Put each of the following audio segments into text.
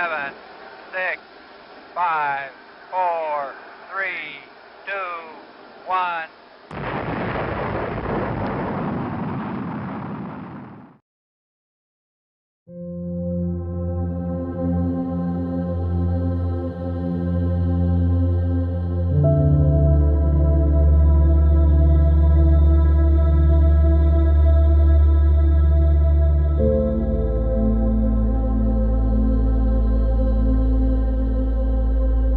seven, six, five, four, three, two, one.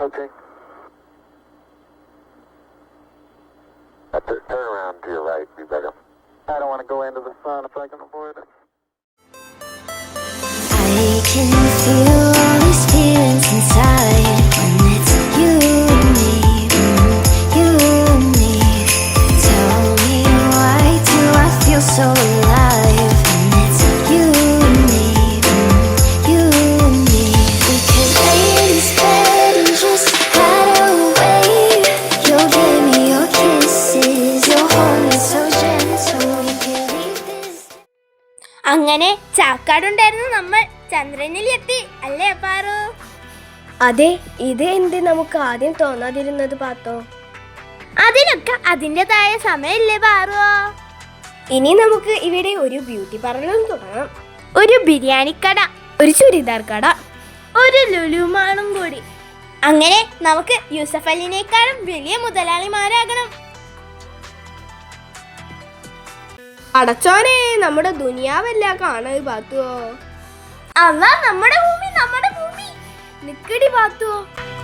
Okay. That's it. Turn around to your right. Be better. I don't want to go into the sun if I can avoid it. I can feel അങ്ങനെ ചാക്കാടുണ്ടായിരുന്നു നമ്മൾ ചന്ദ്രനിൽ എത്തി അല്ലേ പാറു അതെ ഇത് എന്ത് നമുക്ക് ആദ്യം തോന്നാതിരുന്നത് പാത്തോ അതിനൊക്കെ അതിൻ്റെതായ സമയമില്ലേ പാറുവോ ഇനി നമുക്ക് ഇവിടെ ഒരു ബ്യൂട്ടി പാർലറും തുടങ്ങാം ഒരു ബിരിയാണി കട ഒരു ചുരിദാർ കട ഒരു ലുലുമാണും കൂടി അങ്ങനെ നമുക്ക് യൂസഫ് അലിനേക്കാളും വലിയ മുതലാളിമാരാകണം അടച്ചോനെ നമ്മുടെ ദുനിയാവല്ല കാണാൻ പാത്തുവോ അല്ല നമ്മുടെ ഭൂമി നമ്മുടെ ഭൂമി നിക്കടി പാത്തുവോ